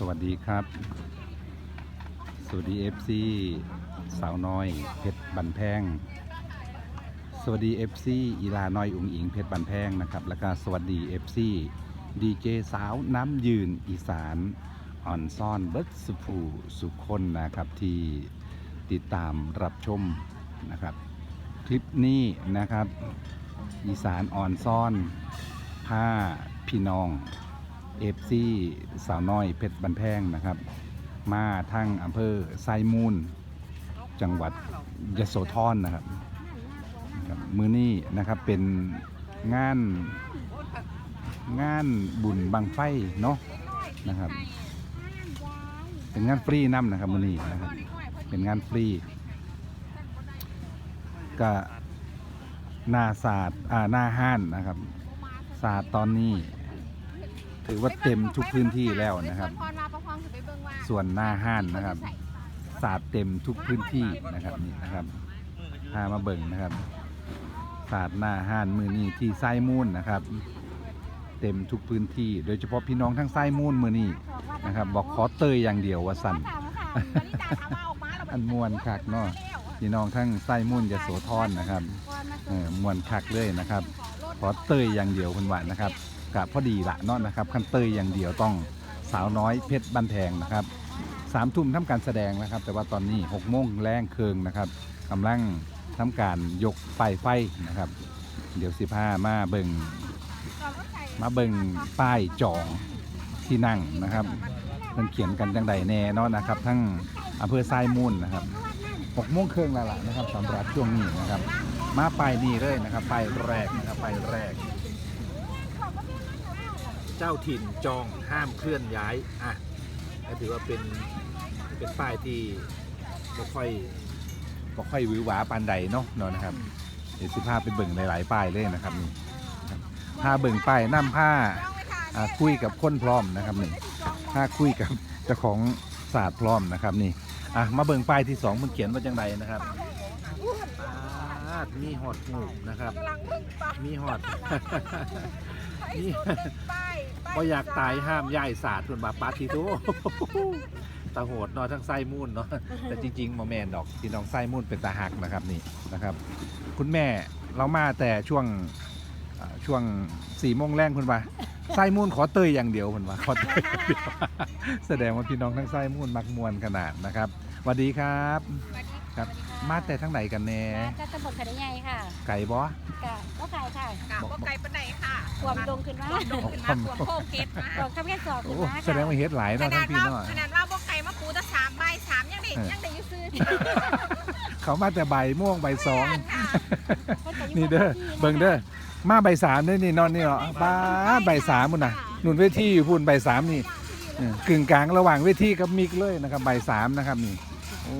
สวัสดีครับ สวัสดี FC สาวน้อยเพชรบันแพง สวัสดี FC อีลาน้อยอุ๋งอิงเพชรบันแพงนะครับ แล้วก็สวัสดี FC ดีเจสาวน้ำยืนอีสานอ่อนซ่อนเบิร์ดสุภูสุคนนะครับที่ติดตามรับชมนะครับ คลิปนี้นะครับ อีสานอ่อนซ่อนผ้าพี่น้อง เอฟซีสาวน้อยเพชรบันแพงนะครับ มาทั้งอำเภอไซมูล จังหวัดยโสธรนะครับนะครับมือนี้นะครับเป็นงานงานบุญบังไฟเนาะนะครับ เป็นงานฟรีน้ำนะครับมือนี้นะครับเป็นงานฟรีก็หน้าศาสตร์อ่าหน้าห้านนะครับ ศาสตร์ตอนนี้ ถือว่าเต็มทุกพื้นที่แล้วนะครับ ส่วนหน้าห้านนะครับศาสตร์เต็มทุกพื้นที่นะครับนี่นะครับพามาเบิ่งนะครับศาสตร์หน้าห้านมือนี้ที่ไส้มูนนะครับ เต็มทุกพื้นที่ โดยเฉพาะพี่น้องทั้งไส้มูนมือนี้นะครับ บอกขอเตยอย่างเดียวว่าสั่นอันมวนคักเนาะพี่น้องทั้งไส้มุ่นยโสธรนะครับเออมวนคักเลยนะครับ ขอเตยอย่างเดียวคุณว่านะครับ กะพอดีละเนาะนะครับคันเตยอย่างเดียวต้องสาวน้อยเพชรบันแพงนะครับสามทุ่มทำการแสดงนะครับ แต่ว่าตอนนี้หกโมงแรงเคืองนะครับกำลังทำการยกไฟไฟนะครับ เดี๋ยวสิพามาเบิงมาเบิงป้ายจองที่นั่งนะครับมันเขียนกันจังใดแน่เนาะนะครับ ทั้งอำเภอทรายมูลนะครับหกโมงครึ่งแล้วล่ะนะครับสำหรับช่วงนี้นะครับ มาไปนี่เลยนะครับ ไปแรกนะครับไปแรก เจ้าถิ่นจองห้ามเคลื่อนย้ายอะก็ถือว่าเป็นเป็นป้ายที่บ่ค่อยบ่ค่อยหวือหวาปานใดเนาะเนาะนะครับเดี๋ยวสิพาไปเบิ่งหลายๆป้ายเลยนะครับนี่ครับพาเบิ่งป้ายนํผ้าอ่าคุยกับคนพร้อมนะครับนี่ถ้าคุยกับเจ้าของศาสตร์พร้อมนะครับนี่อะมาเบิ่งป้ายที่สองมันเขียนว่าจังไดนะครับอ่ามีหอดหูนะครับกำลังพึ่งไปมีหอดนี่ ก็อยากตายห้ามย่ายศาสตร์เพื่อนบาปาทีโตตาโหดเนาะทั้งไส้มุ่นเนาะแต่จริงๆหมอแมนดอกพี่น้องไส้มุ่นเป็นตาหักนะครับนี่นะครับ คุณแม่เรามาแต่ช่วงอ่าช่วงสี่โมงแรงคุณว่าไส้มุ่นขอเตยอย่างเดียวคุณว่าขอเตยอย่างเดียวแสดงว่าพี่น้องทั้งไส้มุ่นมักมวนขนาดนะครับสวัสดีครับครับ มาแต่ทั้งไหนกันแน่ก็ตำบลขันใหญ่ค่ะไก่บอ กะก็ไก่ค่ะ กะบ่ไกลปานใดค่ะ ความดงขึ้นมาความดงขึ้นมาความโค้งเกตมาดงข้ามแค่สอบโอ้ขึ้นมาแสดงว่าเฮ็ดหลายขเนาะนาทั้ดงพี่ว่าเนาะขนาดว่าบ่ไกลมาปูแตะสามใบสามยังได้เออยังได้อยืซื้อเขามาแต่ใบายม่วงใบายสองค่ะนี่เด้อเบิ่งเด้อมาใบสามเด้อนี่นอนนี่เนาะบ้าใบสามมุ่นน่ะนุ่นเวทีอยู่พุ่นใบสามนี่เออกึ่งกลางระหว่างเวทีกับมิกเลยนะครับใบสามนะครับนี่ โอ้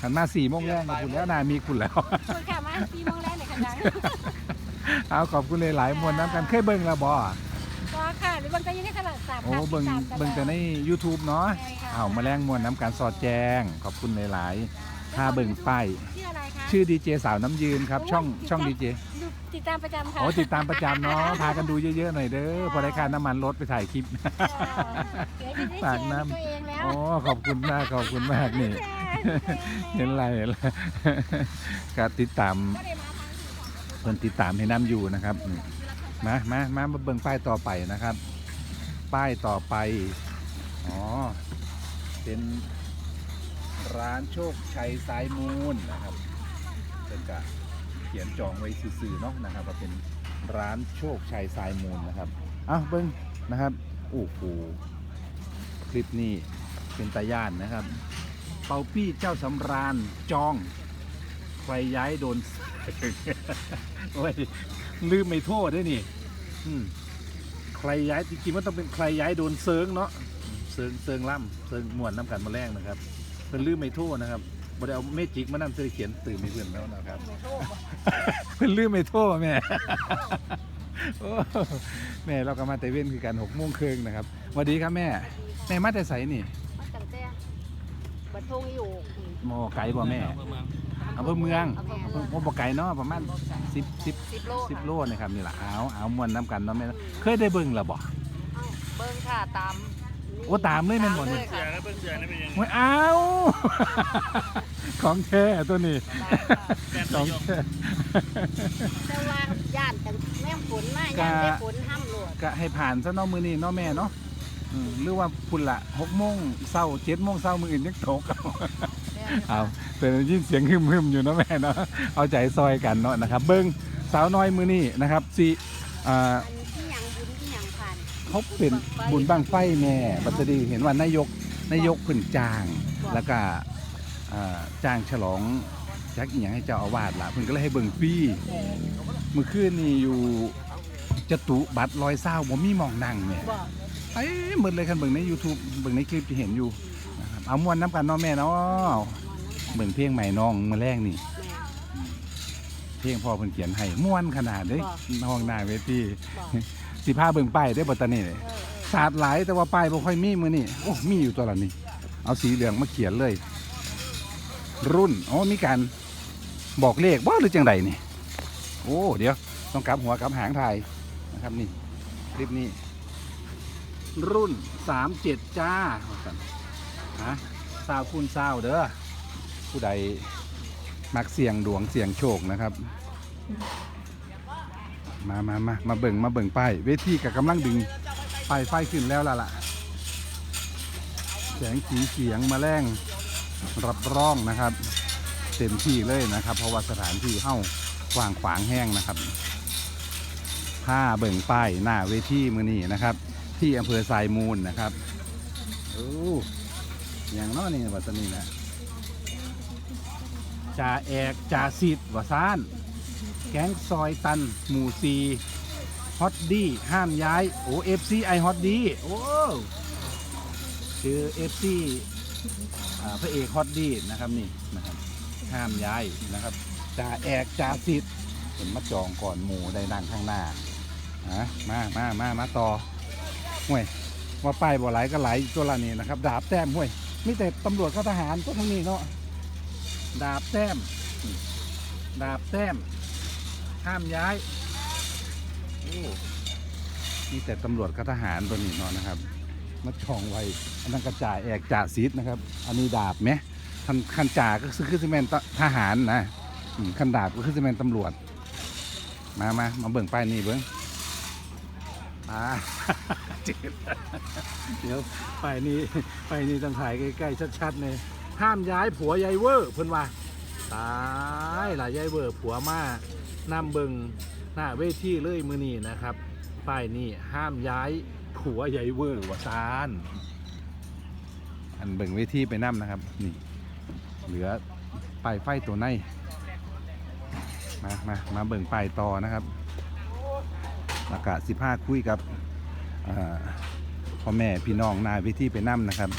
ขันมาสี่โมงแรกมาคุณแล้วนามีคุณแล้วคนข่าวมาสี่โมงแรกเลยค่ะดัง เอาขอบคุณหลายๆมวลน้ำกันเคยเบิ่งแล้วบ่ก็ค่ะหรือมันก็ยังได้ตลาดสามโอ้เบิ่งเบิ่งแต่ใน YouTube เนาะใช่ค่ะ เอามาแรงมวลน้ำการสอดแจ้งขอบคุณหลายๆถ้าเบิ่งป้ายชื่ออะไรคะชื่อดีเจสาวน้ำยืนครับ ช่องช่องดีเจดูติดตามประจำค่ะโอ้ติดตามประจำเนาะพากันดูเยอะๆหน่อยเด้อพอได้ค่าน้ำมันรถไปถ่ายคลิป เดี๋ยวจะได้ฝากแชร์น้ำ ตัวเองแล้วโอ้ขอบคุณมากขอบคุณมากนี่เห็นไรเห็นไรก็ติดตามเพิ่นติดตามให้น้ำอยู่นะครับมามามามาเบิ่งป้ายต่อไปนะครับ ป้ายต่อไป อ๋อ เป็นร้านโชคชัยสายมูลนะครับเป็นกะเขียนจองไว้ซื่อๆเนาะนะครับว่าเป็นร้านโชคชัยสายมูลนะครับอ้าวเบิ่งนะครับโอ้โหคลิปนี้เป็นตาย่านนะครับ เปาปี้เจ้าสำราญจองใครย้ายโดน โอ้ยลืมไม่โทษด้วยนี่ อืมใครย้ายจริงๆว่าต้องเป็นใครย้ายโดนเซิงเนาะเซิงเซิงล่ำเซิงมวนน้ำกันมาแรงนะครับเป็นลืมไม่โทษนะครับบ่ได้เอาเมจิกมานั่งเสยเขียนตื่นมีเพื่อนแล้วนะครับเป็นลืมไม่โทษแม่โอ้แม่เราก็มาแต่เว้นคือกันหกโมงครึ่งนะครับสวัสดีครับแม่แม่มาแต่ใสนี่มาตั้งแต่บัดทงอยู่โมไกลบ่แม่ อำเภอเมืองอำเภอโมบ่ไกลเนาะประมาณสิบสิบสิบโลสิบโลนะครับนี่แหละเอาเอามวนน้ำกันเนาะแม่เคยได้เบิ่งแล้วบ่เบิ่งค่ะตามโอ้ตามเลยแม่นบ่นี่ตามเลยค่ะแล้วเป็นเสือแล้วเป็นยังไงโอ้ยอ้าวของแท้ตัวนี้แฟนขตัอวงยงแท้ แต่ว่าย่านกันแม่ฝนมาย่านได้ฝนห้ามหลวดก็ให้ผ่านซะเนาะมื้อนี้เนาะแม่เนาะอืมหรือว่าพุ่นละ6โมงเช้า7โมงเช้ามื้ออื่นยังตกเอา เอาแต่ได้ยินเสียงหึมๆอยู่นะแม่เนาะเอาใจซอยกันเนาะนะครับ เบิ่งสาวน้อยมือนี้นะครับสิอ่าอันที่ยังบุญที่ยังผ่านเขาเป็นบุญบังไฟแม่บัตดีเห็นว่านายกนายกเพิ่นจ้างแล้วก็อ่าจ้างฉลองจักอีหยังให้เจ้าอาวาสล่ะเพิ่นก็เลยให้เบิ่งฟรีเมื่อคืนนี่อยู่จตุบัตรลอยเศร้าบ่มีหมองนั่งแม่บอกไอ้หมดเลยคันเบิ่งใน YouTube เบิ่งในคลิปที่เห็นอยู่ เอาม่วนน้ำกันเนาะแม่เนาะเบิ่งเพลงใหม่น้องมื้อแรกนี่แม่เพลงพ่อเพิ่นเขียนให้ม่วนขนาดเด้บอกน้องหน้าเวทีบอกสิพาเบิ่งป้ายได้อบ่ตอนนี้เลยเออเออศาสตร์หลายแต่ว่าป้ายบ่ค่อยมีมือนี่โอ้มีอยู่ตัวละนี่ เอาสีเหลืองมาเขียนเลย รุ่นอ๋อมีการบอกเลขบ่หรือจังใดนี่ โอ้เดี๋ยว ต้องกลับหัวกลับหางถ่ายนะครับนี่คลิปนี้ รุ่นสามเจ็ดจ้าว่าซั่น ฮะสาวคูณสาวเด้อผู้ใดมักเสียงดวงเสียงโชคนะครับ มามามามาเบิ่งมาเบิ่งป้ายเวทีกับกำลังดึงไฟไฟขึ้นแล้วล่ะล่ะแสงสีเสียงมาแรงรับรองนะครับ เต็มที่เลยนะครับ เพราะว่าสถานที่เข้ากว้างขวางแห้งนะครับผ้าเบิ่งป้ายหน้าเวทีมือนี้นะครับ ที่อำเภอทรายมูลนะครับโอ้ อย่างน้อนี่วัตนีนะจ่าแอกจ่าสิทธิ์วสาน แก๊งซอยตัน หมู่ซีฮอตดี้ห้ามย้าย โอ้เอฟซีไอฮอตดี้โอ้คือเอฟซีพระเอกฮอตดี้นะครับนี่นะครับห้ามย้ายนะครับจ่าแอกจ่าสิทธิ์เห็นมาจองก่อนหมู่ได้นั่งข้างหน้าฮะมามามามาต่อห่วยว่าป้ายบ่ไหลก็ไหลตัวละนี่นะครับ ดาบแต้มห่วย ม่แต่ตำรวจก็ทหารก็ทั้งนี้เนาะดาบแต้ม ดาบแต้ม ห้ามย้ายโอ้มีแต่ตำรวจกับทหารตัวนี้เนาะนะครับมาช่องไว้อันนั้นกระจ่ายแอกจ่าซีดนะครับ อันนี้ดาบไหมคันคันจ่าก็คือคือซีเมนทหารนะอืมคันดาบก็คือซีเมนตำรวจ มามามาเบิ่งป้ายนี่เบิ่ง อ่าจืดเดี๋ยวไปนี้ป้ายนี้ต้องถ่ายใกล้ๆชัดๆเลยห้ามย้ายผัวยายเวอร์เพิ่นว่าตายหลายยายเวอร์ผัวมานำเบิงหน้าเวทีเลยมือนี้นะครับป้ายนี้ห้ามย้ายผัวใหญ่เวอร์วะซานอันเบิงเวทีไปนั่นะครับนี่เหลือป้ายไฟตัวในมามามาเบิ่งป้ายต่อนะครับ อากาศสิบห้าคุยกับพ่อแม่พี่น้องนาเวทีไปนั่มนะครับ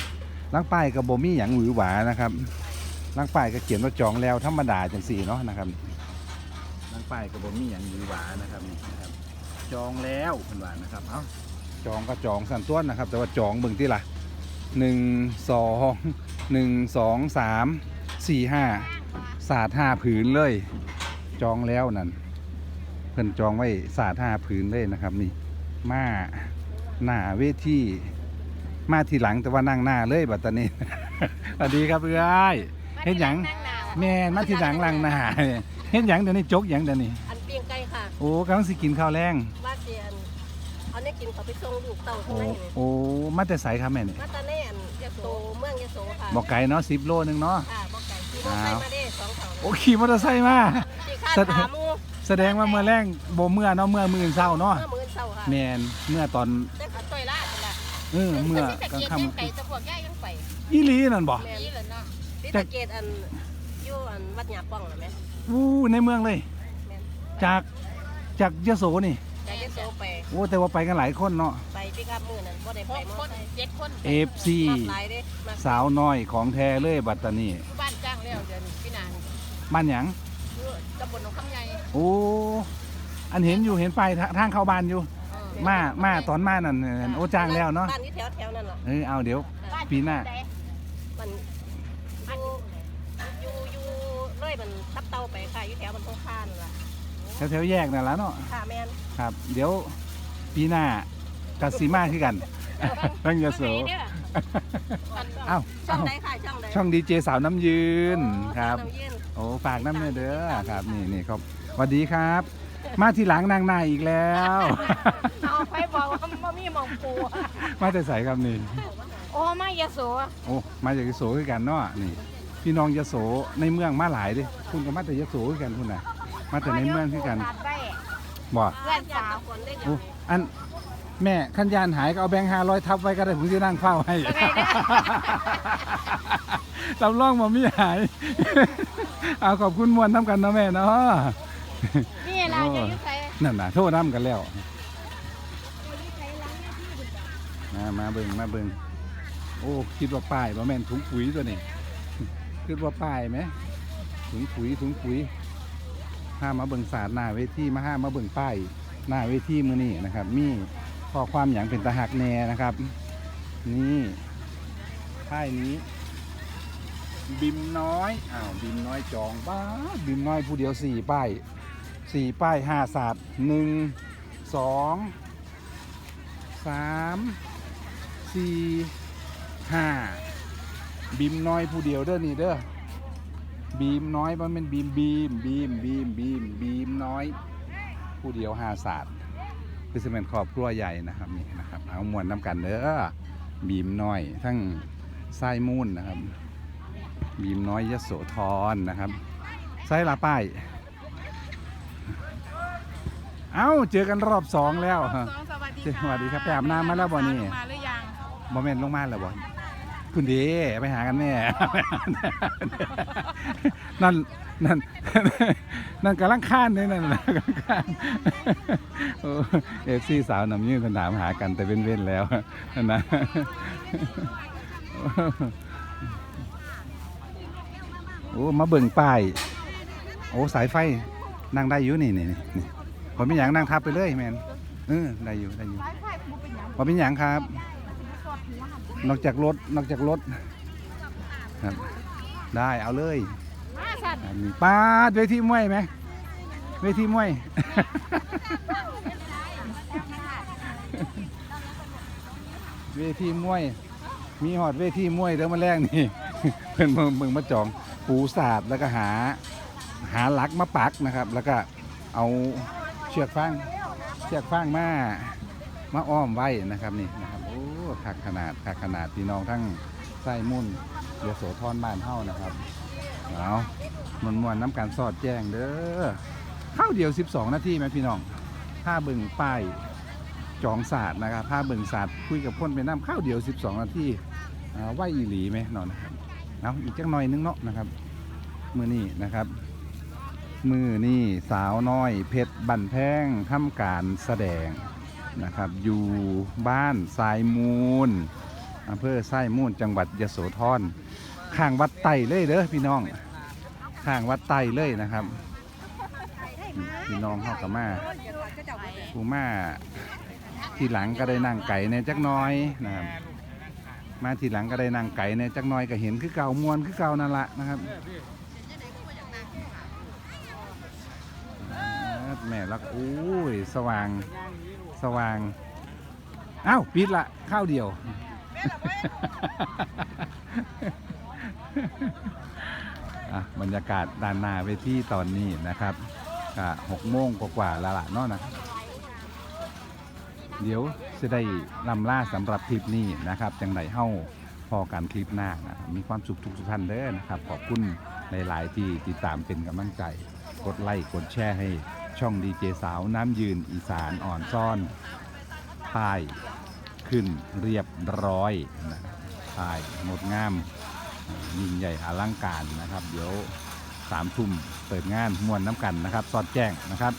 ลังป้ายกับโบมี่อย่างหวือหวานะครับลังป้ายก็เขียนว่าจองแล้วธรรมดาจังสี่เนาะนะครับนั่งป้ายกับโบมี่อย่างหวือหวานะครับนี่นะครับ จองแล้วเพิ่นว่านนะครับเอ้าจองก็จองสั่นต้วนนะครับ แต่ว่าจองเบิ่งที่ละหนึ่งสองหนึ่งสองสามสี่ห้าศาสตร์ห้าผืนเลย จองแล้วนั่น พิ่นจองไว้ศาสตร์ห้าผืนเลยนะครับ นี่มาหน้าเวทีมาทีหลังแต่ว่านั่งหน้าเลยบัดตอนนี้ สวัสดีครับเอ้ยเฮ็ดหยังนั่งนาวแม่นมาทีหลังหลังหน้าเนี่ยเฮ็ดหยังเดี๋ยวนี้จกหยังเดี๋ยวนี้อันเปียงไก่ค่ะโอ้กำลังสิกินข้าวแรงว่าเสียนเอาเนี่ยกินเขาไปส่งลูกเต่าข้างโอ้ในนี่โอ้มาแต่ใสครับแม่นี่มาตาแน่นยะโสเมืองยะโสค่ะบอกไก่เนาะสิบโลนึงเนาะค่ะบอกไก่ที่บอกไก่มาได้สองเต่าโอ้ขี่มอเตอร์ไซค์มาที่ข้าแสดงขาหมู แสดงว่าเมื่อแรงโบเมื่อเนาะเมื่อมื่นเศร้าเนาะเมื่อมื้อเช้าค่ะแมนเมื่อตอนแต่ขาต่อยลาดนั่นล่ะเออเมื่อแต่กลางเกียรค่ติไก่ตะพวกย่ายังไปำอีหลีนั่นบ่แม่นี่เหรอเนาะที่ตะเกตอันอยู่อันวัดหยาป้องน่ะแม่อู้ในเมืองเลยแม่นจากจากยโสนี่จากยะโสไปโอ้แต่ว่าไปกันหลายคนเนาะไปปิกอัพมื้อนั้นบ่ได้หไปกมอคนไซค์เจ็ดคนเอฟซีมากหลายเด้มากสาวน้อยของแท้เลยบัตตานีบ้านจ้างแล้วเดือนพี่นางบ้านหยังอยู่ตำบลหนองคำใหญ่ โอ้อันเห็นอยู่เห็นไปทาทางเข้าบ้านอยู่เออมามาตอนมานั่นเออโอ้จ้างแล้วเนาะบ้านที่แถวแถวๆนั่นล่ะเออเอาเดี๋ยวบ้ปีหน้าใดมันอยู่อยู่อยู่เลยมันตับเตาไปค่ะอยู่แถวมันตรงข้ามนั่นล่ะแถวๆแยกนั่นแหละเนาะค่ะแม่นครับ เดี๋ยวปีหน้ากัสีมาคือกันทั้งยโสเอ้าช่องเอ้าใดค่ะช่องใดช่องดีเจสาวน้ำยืนครับ ช่องน้ำยืน โอ้ฝากน้ำเนื้อเด้อครับนี่นี่ครับ สวัสดีครับ มาทีหลังนางนายอีกแล้ว เอาไปบอกว่าบ่มีหมองปูมาแต่ใสครับนี่ โอ้มายะโสโอ้ มาจากยโสคือกันเนาะนี่ พี่น้องยโสในเมืองมาหลายเดิคุณก็มาแต่ยโสคือกันคุณน่ะ มาแต่ในเมืองคือกันตัดได้บ่เพื่อนสาวคนได้โอ้อันแม่ขันยานหายก็เอาแบงค์ห้าร้อยทับไว้ก็ได้ผมจะนั่งเฝ้าให้ลำล่องมามีหาย เอาขอบคุณมวลน้ำกันเนาะแม่เนาะ นี่ล่ะจะอยู่ไสนั่นน่ะโทษน้ำกันแล้วมามาเบิ่งมาเบิ่งโอ้คิดว่าป้ายว่าแม่นถุงปุ๋ยตัวนี้คิดว่าป้ายไหมถุงปุ๋ยถุงปุ๋ยห้ามาเบิ่งศาสตร์หน้าเวทีมาห้ามาเบิ่งป้ายหน้าเวทีมือนี่นะครับ มีข้อความอย่างเป็นตาหักแน่นะครับ นี่ป้ายนี้ บิมน้อยอ้าวบิมน้อยจองบ้าดบิมน้อยผู้เดียวสี่ป้าย สี่ป้ายห้าศาสตร์หนึ่งสองสามสี่ห้าบีมน้อยผู้เดียวเด้อนี่เด้อบีมน้อยมันเป็นบีมบีมบีมบีมบีมบีมน้อย ผู้เดียวห้าศาสตร์คือจะเป็นครอบครัวใหญ่นะครับนี่นะครับเอามวนน้ำกันเด้อบีมน้อย ทั้งไส้มูนนะครับ บีมน้อยยโสธรนะครับไส้ละป้าย เอ้าเจอกันรอบสองแล้วสองสวัสดีสวัสดีครับไปอาบน้ำมาแล้วบ่นี่มาหรือยังบอมเมนลงมาแล้วบ่คุณดีไปหากันแน่นั่นนั่นนั่นกำลังข้านเลยนั่นนะกำลังข้านเอฟซีสาวนำยื่นเป็นถามหากันแต่เว้นๆแล้วนั่นนะโอ้มาเบิ่งป้าย โอ้สายไฟนั่งได้อยู่นี่นี่นี่นี่ ผมไม่อยากนั่งทับไปเลยแมนเออได้อยู่ได้อยู่สายไฟบ่เป็นหยังผมเป็นอยางครับ นอกจากรถนอกจากรถครับ ได้เอาเลยมาสั่นอันนี้ปาดเวทีมวยไหมเวทีมวย เวทีมวย มีหอดเวทีมวยเดี๋ยวมาแรกนี่ เพื่อนเมืองเมืองมาจองปูสาดแล้วก็หา หาลักมาปักนะครับ แล้วก็เอา เชือกฟางเชือกฟางมามาอ้อมไว้นะครับนี่นะครับโอ้คักขนาดคักขนาดพี่น้องทั้งไส้มุ่นเยโสธรบ้านเฮานะครับเอามวนมวนน้ำการสอดแจ้งเด้อข้าวเดียว 12 นาทีไหมพี่น้องถ้าเบิ่งป้ายจองศาสตร์นะครับถ้าเบิ่งศาสตร์คุยกับพ่นไปน้ำข้าวเดียว 12 นาทีอ่าไหวอีหลีไหมนาะนะครับเอาอีกจักหน่อยนึงเนาะนะครับมือนี่นะครับ มือนี่สาวน้อยเพชรบันแพงทำการแสดงนะครับ อยู่บ้านทรายมูลอำเภอทรายมูลจังหวัดยโสธรข้างวัดไต่เลยเด้อพี่น้องข้างวัดไต่เลยนะครับพี่น้องเข้ากับมาผู้มาทีหลังก็ได้นั่งไก่ในจักน้อยนะครับมาทีหลังก็ได้นั่งไก่ในจักน้อยก็เห็นคือเก่ามวนคือเก่านั่นละนะครับ แม่รักโอ้ยสว่างสว่างอ้าวปิดละข้าวเดียวอะบรรยากาศด้านหน้าเวทีตอนนี้นะครับก็หกโมงกว่าๆแล้วล่ะเนาะนะเดี๋ยวจะได้ลำล่าสำหรับคลิปนี้นะครับจังไรเฮ้าพอการคลิปหน้านะมีความสุขทุกท่านเด้อนะครับ ขอบคุณหลาย ๆ ที่ติดตามเป็นกำลังใจ กดไลค์กดแชร์ให้ ช่องดีเจสาวน้ำยืนอีสานอ่อนซ่อนป้ายขึ้นเรียบร้อยนะป้ายงดงามยิ่งใหญ่อลังการนะครับ เดี๋ยวสามทุ่มเปิดงานมวนน้ำกันนะครับ สอดแจ้งนะครับ